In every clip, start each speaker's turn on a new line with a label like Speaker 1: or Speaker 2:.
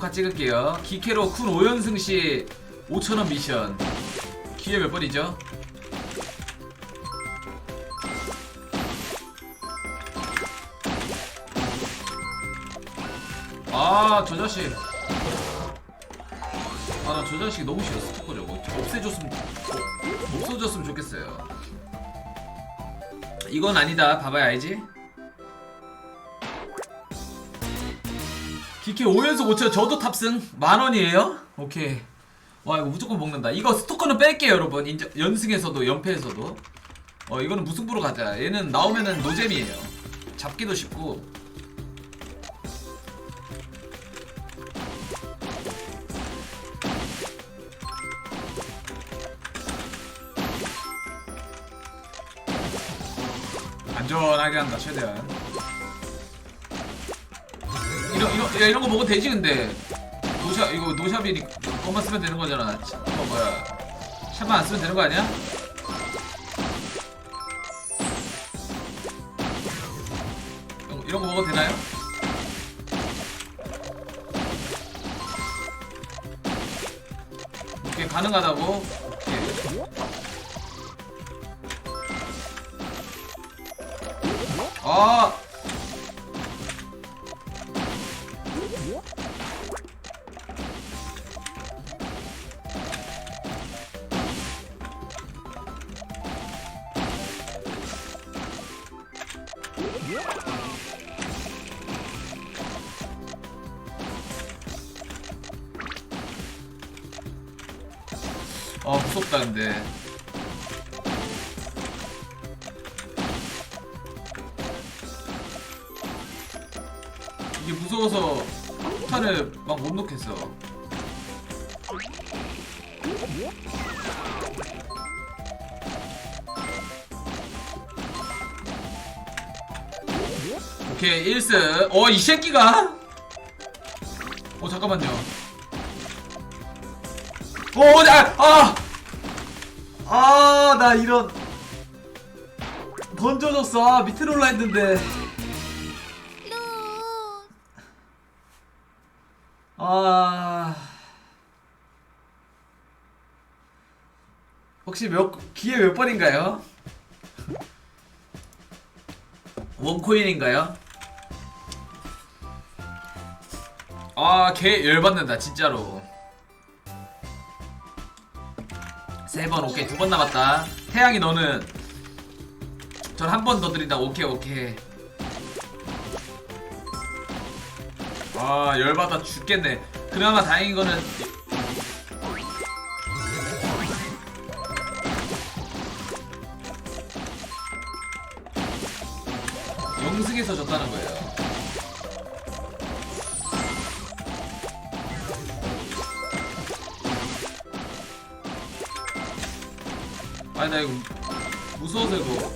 Speaker 1: 녹화 찍을게요. 기캐로 쿤 5연승 시 5천원 미션. 기회 몇 번이죠? 아, 저 자식. 아, 나 저 자식 너무 싫어. 스토커 저거. 없애줬으면, 어, 없어졌으면 좋겠어요. 이건 아니다. 봐봐야 알지? 기캐 5연속 5천 저도 탑승. 만원이에요? 오케이. 와 이거 무조건 먹는다. 이거 스토커는 뺄게요 여러분. 인정, 연승에서도 연패에서도. 어 이거는 무승부로 가자. 얘는 나오면은 노잼이에요. 잡기도 쉽고. 안전하게 한다 최대한 이런 이런 야 이런 거 먹어도 되지 근데 노샵 이거 노샵이니 그것만 쓰면 되는 거잖아. 이거 뭐야? 샵만 안 쓰면 되는 거 아니야? 이런 거, 이런 거 먹어도 되나요? 오케이 가능하다고. 아 무섭다 근데. 이게 무서워서 못 넣겠어 오케이 1스 어이 새끼가 어 잠깐만요 어, 나, 아! 아, 나 이런. 던져줬어. 아, 밑으로 올라 했는데. 아. 혹시 몇, 기회 몇 번인가요? 원코인인가요? 아, 개 열받는다, 진짜로. 세 번 오케이 두 번 남았다 태양이 너는 전 한 번 더 드린다 오케이 오케이 아 열받아 죽겠네. 그나마 다행인 거는 영승에서 졌다는 거예요. 아니 나 이거 무서워서 이거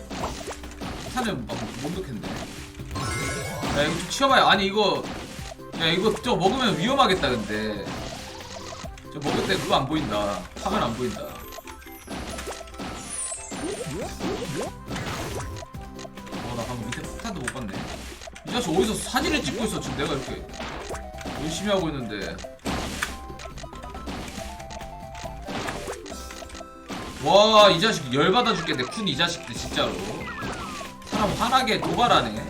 Speaker 1: 탄을 막 못 넣겠네. 야 이거 좀 치워봐요. 아니 이거 야 이거 저 먹으면 위험하겠다 근데. 저 먹을 때 그거 안 보인다. 화면 안 보인다. 어나 방금 밑에 폭탄도 못 봤네. 이 자식 어디서 사진을 찍고 있어 지금 내가 이렇게. 열심히 하고 있는데. 와 이 자식 열받아 죽겠네. 쿤 이 자식들 진짜로. 사람 화나게 도발하네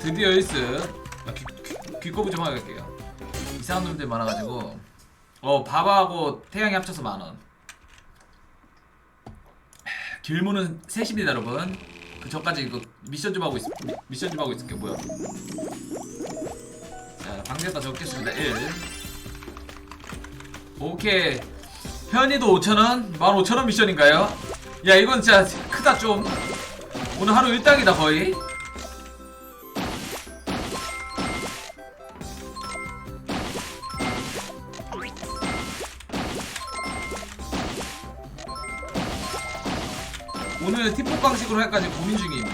Speaker 1: 드디어 1스 아, 귀, 귀, 귀꼬부 좀 하겠게요 이상한 놈들 많아가지고 어 바바하고 태양이 합쳐서 만원 길무는 셋입니다 여러분 그 전까지 이거 미션 좀 하고 있 미, 미션 좀 하고 있을게 뭐야 자, 방대가 적겠습니다. 1. 오케이. 현이도 5,000원, 15,000원 미션인가요? 야, 이건 진짜 크다, 좀. 오늘 하루 일당이다, 거의. 식으로 할까지 고민 중입니다.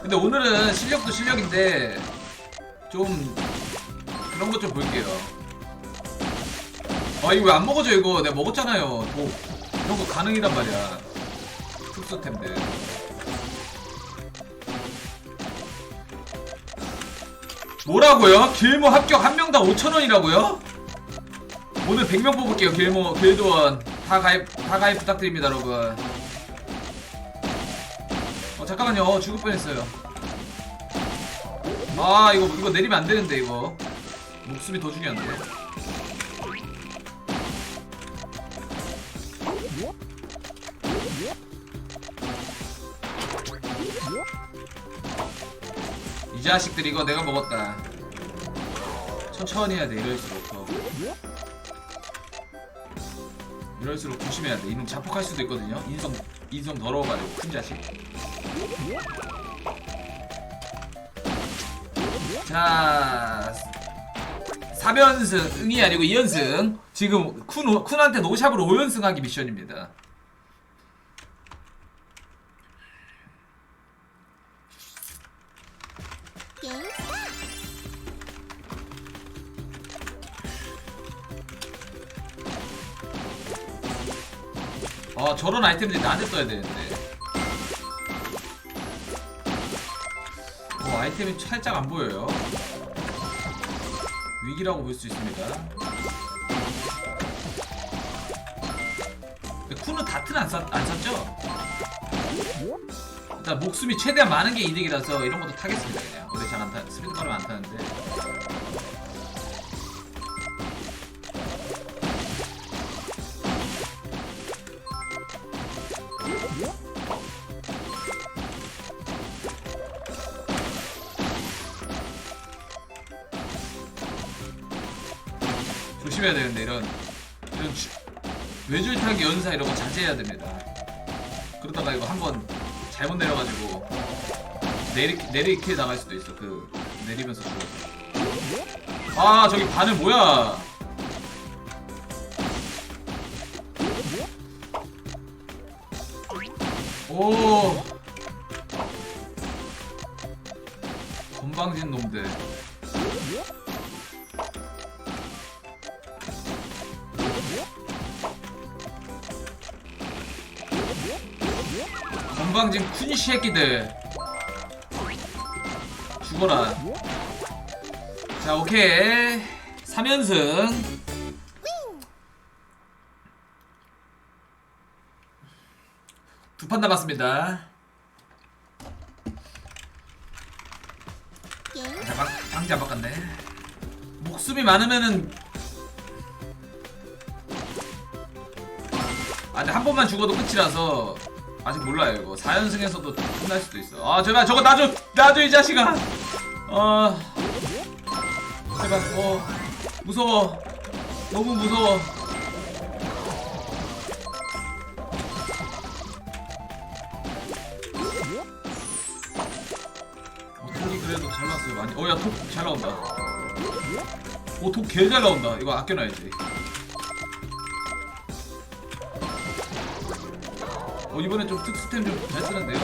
Speaker 1: 근데 오늘은 실력도 실력인데 좀 그런 것 좀 볼게요. 아 이거 왜 안 먹어져 이거 내가 먹었잖아요. 뭐 이런 거 가능이란 말이야. 특수템들. 뭐라고요? 길모 합격 한 명당 5천원이라고요? 오늘 100명 뽑을게요 길모 길드원 다 가입 다 가입 부탁드립니다 여러분 잠깐만요. 어, 죽을 뻔했어요. 아 이거 이거 내리면 안 되는데 이거. 목숨이 더 중요한데. 이 자식들 이거 내가 먹었다. 천천히 해야 돼 이럴수록 더. 이럴수록 조심해야 돼. 이놈 자폭할 수도 있거든요. 인성 인성 더러워가지고 큰 자식 자 3연승 응이 아니고 2연승. 지금 쿤, 쿤한테 노샵으로 5연승 하기 미션입니다.
Speaker 2: 게임
Speaker 1: 아 저런 아이템들이 나한테 써야 되는데 아이템이 살짝 안 보여요. 위기라고 볼 수 있습니다. 쿤은 다트는 안, 샀, 안 샀죠? 일단 목숨이 최대한 많은 게 이득이라서 이런 것도 타겠습니다 그냥. 원래 잘안 타, 스피드 빠르면 안 타는데 조심해야 되는데 이런 이런 주- 외줄타기 연사 이런 거 자제해야 됩니다. 그러다가 이거 한번 잘못 내려가지고 내리 내리킬 당할 수도 있어. 그 내리면서 죽어. 아 저기 바늘 뭐야? 오 건방진 놈들. 건방진 쿤 새끼들. 죽어라. 자 오케이. 3연승. 두 판 남았습니다. 자, 방, 방지 안 바꿨네. 목숨이 많으면은. 아 근데 한 번만 죽어도 끝이라서 아직 몰라요 이거. 4연승에서도 끝날 수도 있어 아 제발 저거 놔줘 놔줘 이 자식아! 어 제발 어 무서워. 너무 무서워. 어, 독이 그래도 잘 나왔어요 많이. 어야 독잘 나온다. 어독 개잘 나온다. 이거 아껴놔야지 어 이번에 좀 특수템 좀 잘 쓰는데요?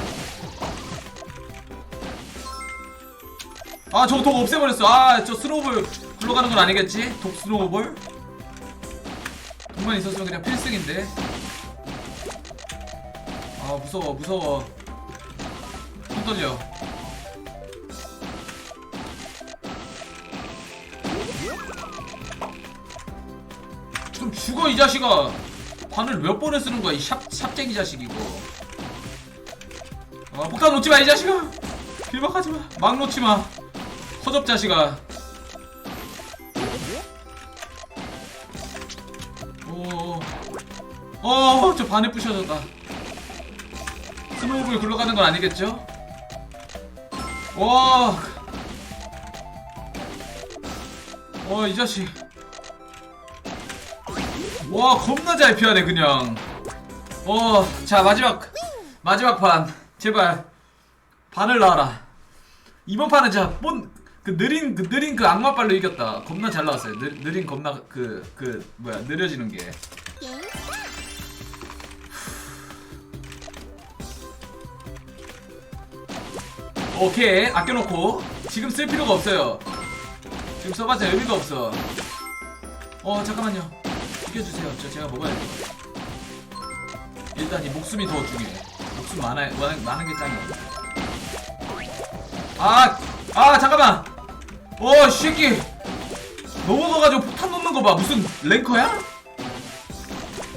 Speaker 1: 아 저거 독 없애버렸어. 아 저 스노우볼 굴러가는 건 아니겠지? 독 스노우볼? 독만 있었으면 그냥 필승인데. 아 무서워 무서워. 손 떨려. 좀 죽어 이 자식아 바늘 몇 번을 쓰는 거야 이 샵, 샵쟁이 자식 이거 아 폭탄 놓지 마 이 자식아! 길막하지 마막 놓지 마. 허접 자식아. 오어저 바늘 부셔졌다. 스노우볼 굴러가는 건 아니겠죠? 와, 와, 이 자식. 와, 겁나 잘 피하네, 그냥. 어, 자, 마지막, 마지막 판. 제발, 반을 나와라. 이번 판은 진짜, 본, 그 느린, 그 느린 그 악마발로 이겼다. 겁나 잘 나왔어요. 느, 느린 겁나, 그, 그, 뭐야, 느려지는 게. 오케이 아껴놓고 지금 쓸 필요가 없어요 지금 써봤자 의미가 없어 어 잠깐만요 이겨주세요 저 제가 먹어야 돼 일단 이 목숨이 더 중요해 목숨 많아, 많은, 많은 게 짱이야 아! 아 잠깐만 와, 이 새끼. 넘어가가지고 폭탄 놓는 거 봐. 무슨 랭커야?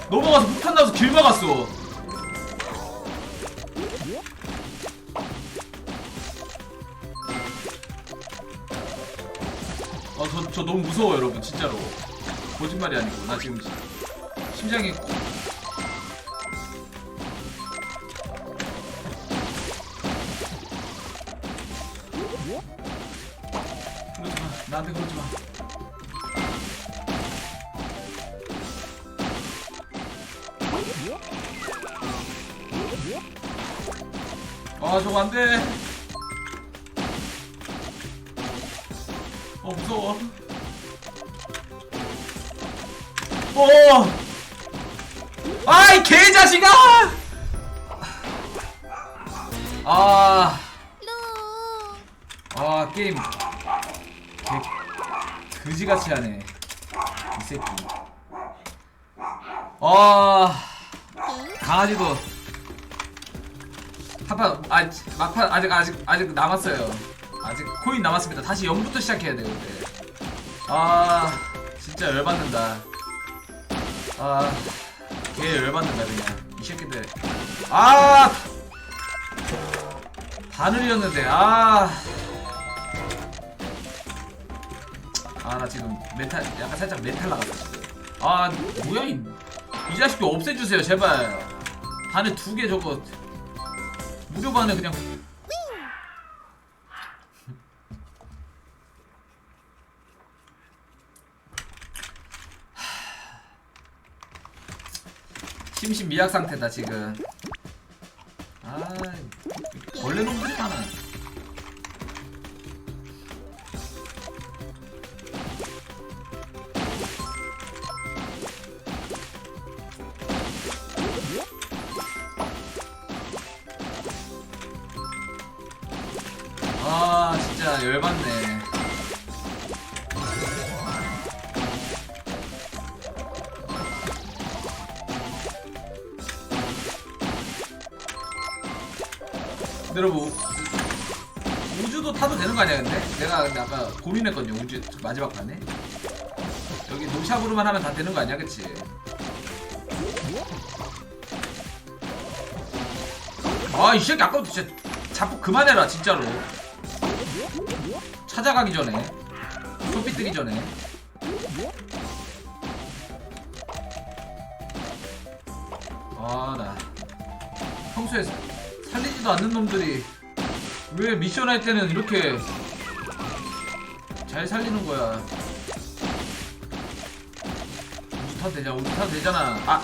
Speaker 1: 넘어가서 폭탄 나서 길 막았어. 아, 저, 저 너무 무서워, 여러분. 진짜로. 거짓말이 아니고. 나 지금 심장이. 아, 아, 게임. 개, 그지같이 하네. 이 새끼. 아, 강아지도. 한판 아 막판 아직 아직 아직 남았어요. 아직 코인 남았습니다. 다시 0부터 시작해야 돼요. 근데 아 진짜 열받는다. 아개 열받는다 그냥 이 새끼들. 아 바늘이었는데 아. 아 나 지금 멘탈 약간 살짝 멘탈 나갔어. 아 뭐야 이, 이 자식도 없애주세요 제발 바늘 두 개 저거 무료 바늘 그냥 심신 미약 상태다 지금 아 벌레 놈들이 많아 아 진짜 열받네 여러분 우주도 타도 되는 거 아니야 근데? 내가 근데 아까 고민했거든요 우주 마지막 판에. 여기 노샵으로만 하면 다 되는 거 아니야 그치? 아이 새끼 아까부터 진짜 자꾸 그만해라 진짜로. 찾아가기 전에. 소피 뜨기 전에. 아 나. 평소에 살리지도 않는 놈들이 왜 미션 할 때는 이렇게 잘 살리는 거야? 되잖아 우주 타도 되잖아. 아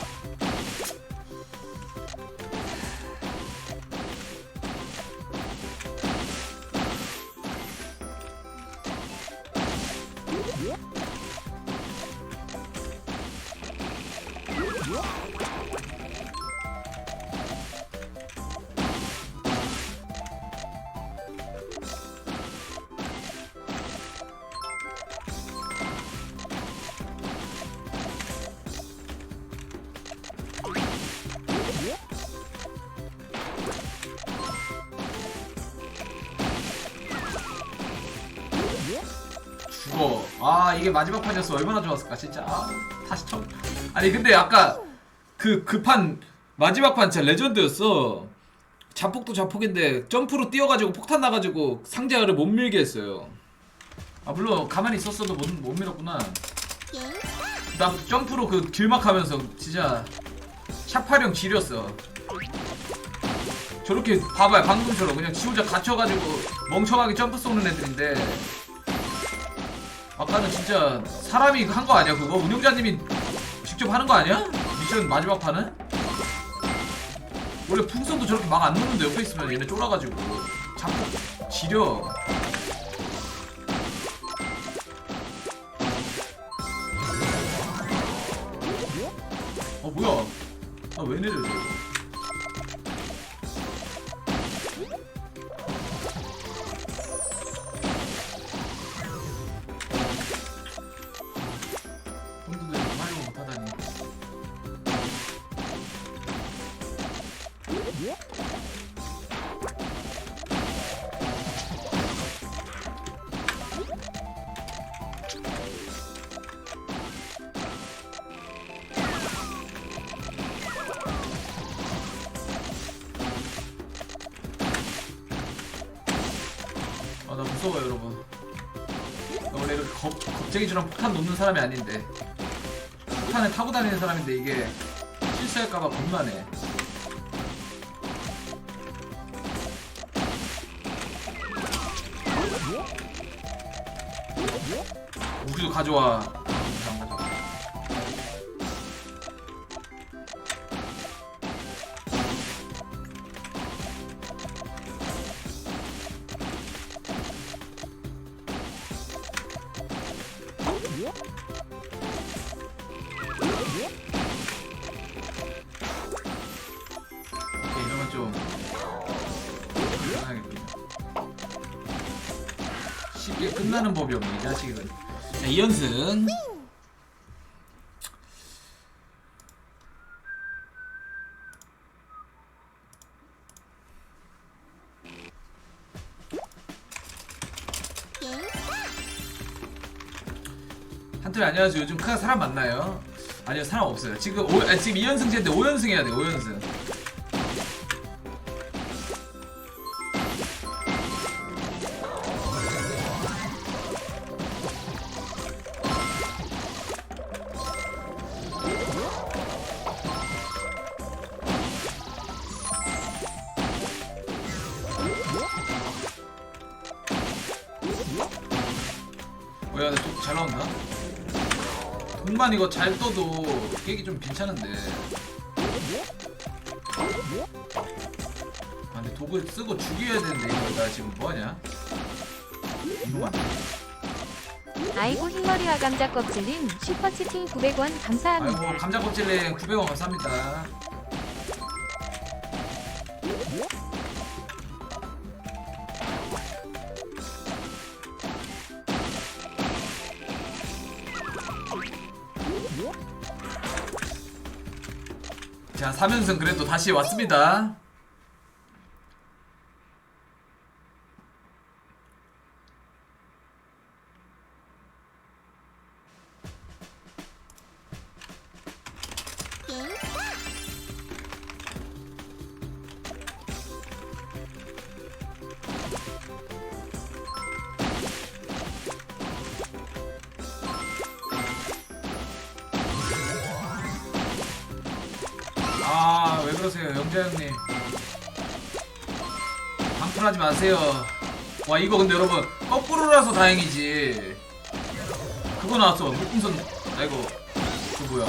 Speaker 1: 이게 마지막 판이었어. 얼마나 좋았을까 진짜. 아, 다시 처음. 아니 근데 아까 그 그 판 마지막 판 진짜 레전드였어. 자폭도 자폭인데 점프로 뛰어가지고 폭탄 나가지고 상자를 못 밀게 했어요. 아 물론 가만히 있었어도 못, 못 밀었구나. 나 점프로 그 길막하면서 진짜 샤파령 지렸어. 저렇게 봐봐요 방금처럼 그냥 지 혼자 갇혀가지고 멍청하게 점프 쏘는 애들인데 아까는 진짜 사람이 한 거 아니야 그거? 운영자님이 직접 하는 거 아니야? 미션 마지막 판은? 원래 풍선도 저렇게 막안 누는데 옆에 있으면 얘네 쫄아가지고 자꾸 지려 어 뭐야 나왜 내려 이거 겁, 겁쟁이처럼 폭탄 놓는 사람이 아닌데. 폭탄을 타고 다니는 사람인데 이게 실수할까봐 겁나네. 우주도 가져와 자식은. 자, 이연승. 한틀 안녕하세요. 요즘 크가 사람 많나요? 아니요 사람 없어요. 지금 오, 아, 지금 2연승제인데 5연승 해야 돼. 5연승. 뭐야, 근데 좀잘 나온다. 돈만 이거 잘 떠도 깨기 좀 괜찮은데. 아, 근데 독을 쓰고 죽여야 되는데 이거 나 지금 뭐하냐? 이놈아.
Speaker 2: 아이고 흰머리와 감자 껍질님 슈퍼치킨 900원 감사합니다.
Speaker 1: 아이고 감자 껍질에 900원 감사합니다. 자, 3연승 그래도 다시 왔습니다. 영자 형님. 방풀하지 마세요. 와, 이거 근데 여러분, 거꾸로라서 다행이지. 그거 나왔어, 물풍선. 아이고, 그 뭐야.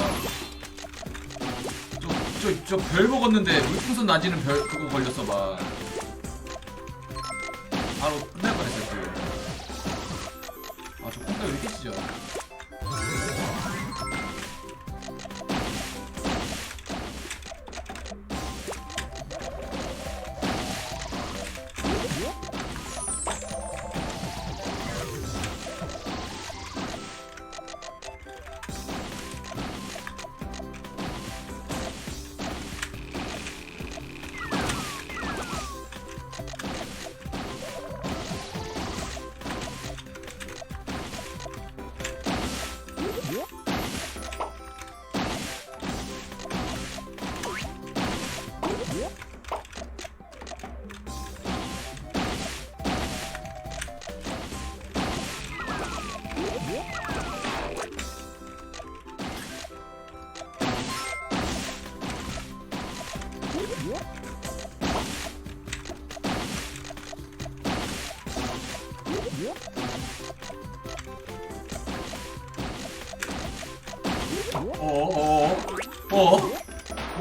Speaker 1: 저, 저, 저별 먹었는데 물풍선 나지는 별, 그거 걸렸어, 봐. 바로 끝날 뻔했어요, 그. 아, 저 콩가 왜 이렇게 찢어?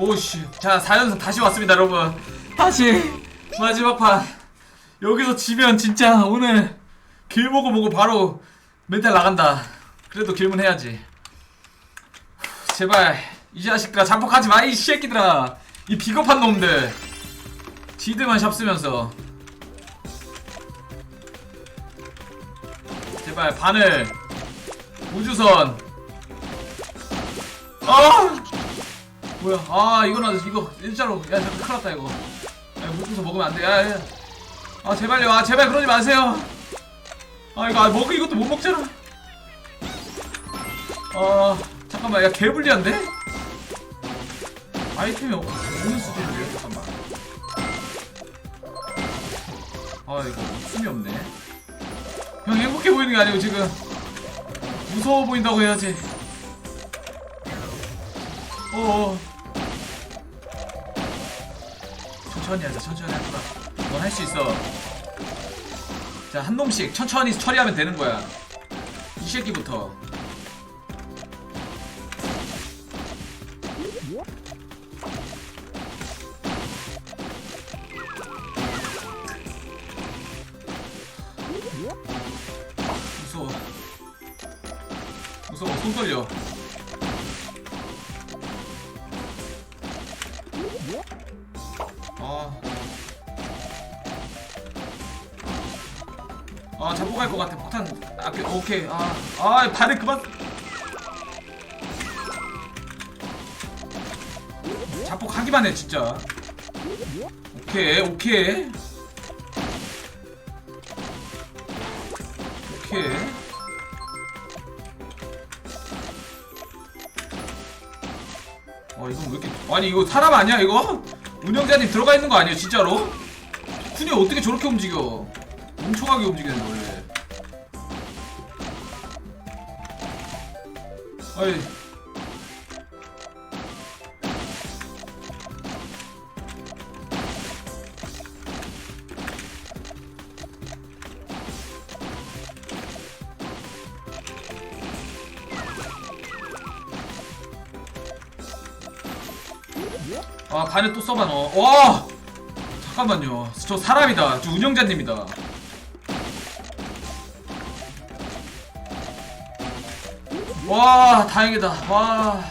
Speaker 1: 오씨. 자 4연승 다시 왔습니다 여러분. 다시 마지막 판. 여기서 지면 진짜 오늘 길보고 보고 바로 멘탈 나간다. 그래도 길문 해야지. 제발 이 자식들아 잠복하지 마 이 새끼들아. 이 비겁한 놈들. 지드만 샵 쓰면서. 제발 바늘. 우주선. 아 뭐야? 아 이거는 이거 일자로 야 저거 큰일 났다 이거. 야 물고서 먹으면 안돼. 야, 야. 아 제발요. 아 제발 그러지 마세요. 아 이거 아, 먹 이것도 못 먹잖아. 아 잠깐만. 야 개불리한데? 아이템이 없- 없는 수준인데요? 잠깐만. 아 이거 숨이 없네. 무섭게 보이는 게 아니고 지금 무서워 보인다고 해야지. 어. 천천히 하자. 천천히 할 거야. 넌 할 수 있어. 자, 한 놈씩 천천히 처리하면 되는 거야. 이 새끼부터. 오케이. 아, 아, 발을 그만. 잡고 가기만 해, 진짜. 오케이, 오케이. 오케이. 어, 이건 왜 이렇게. 아니, 이거 사람 아니야, 이거? 운영자님 들어가 있는 거 아니야, 진짜로? 쿤이 어떻게 저렇게 움직여? 멍청하게 움직이는데, 원래. 아이. 아 간에 또 써봐 너. 와 잠깐만요. 저 사람이다. 저 운영자님이다. 와 다행이다. 와.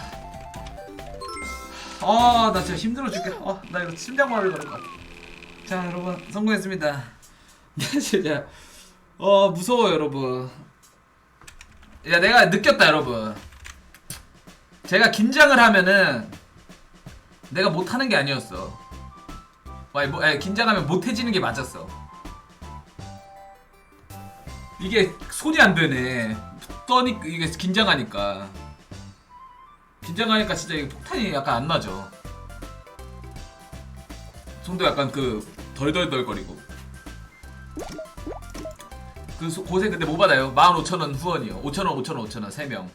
Speaker 1: 아 나 진짜 힘들어 죽겠. 아나 이거 심장 마비 걸릴 것 같아. 자 여러분 성공했습니다. 야 진짜 어 무서워 여러분. 야 내가 느꼈다 여러분. 제가 긴장을 하면은 내가 못하는 게 아니었어. 와, 뭐, 아니, 긴장하면 못해지는 게 맞았어. 이게 손이 안 되네. 떠니 이게 긴장하니까. 긴장하니까 진짜 이게 폭탄이 약간 안 나죠. 손도 약간 그 덜덜덜거리고. 그 소- 고생 근데 못 받아요. 15,000원 후원이요. 5,000원, 5,000원, 5,000원 3명.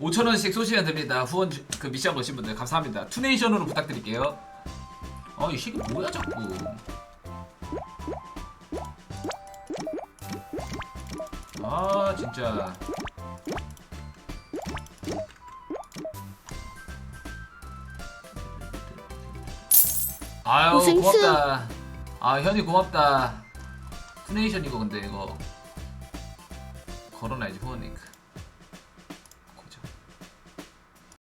Speaker 1: 5,000원씩 쏘시면 됩니다. 후원 주- 그 미션 거신 분들 감사합니다. 투네이션으로 부탁드릴게요. 아, 이 새끼 뭐야 자꾸. 아, 진짜. 아유,
Speaker 3: 고생스.
Speaker 1: 고맙다. 아, 현이 고맙다. 투네이션 이거 근데 이거 걸어놔야지 후원링크.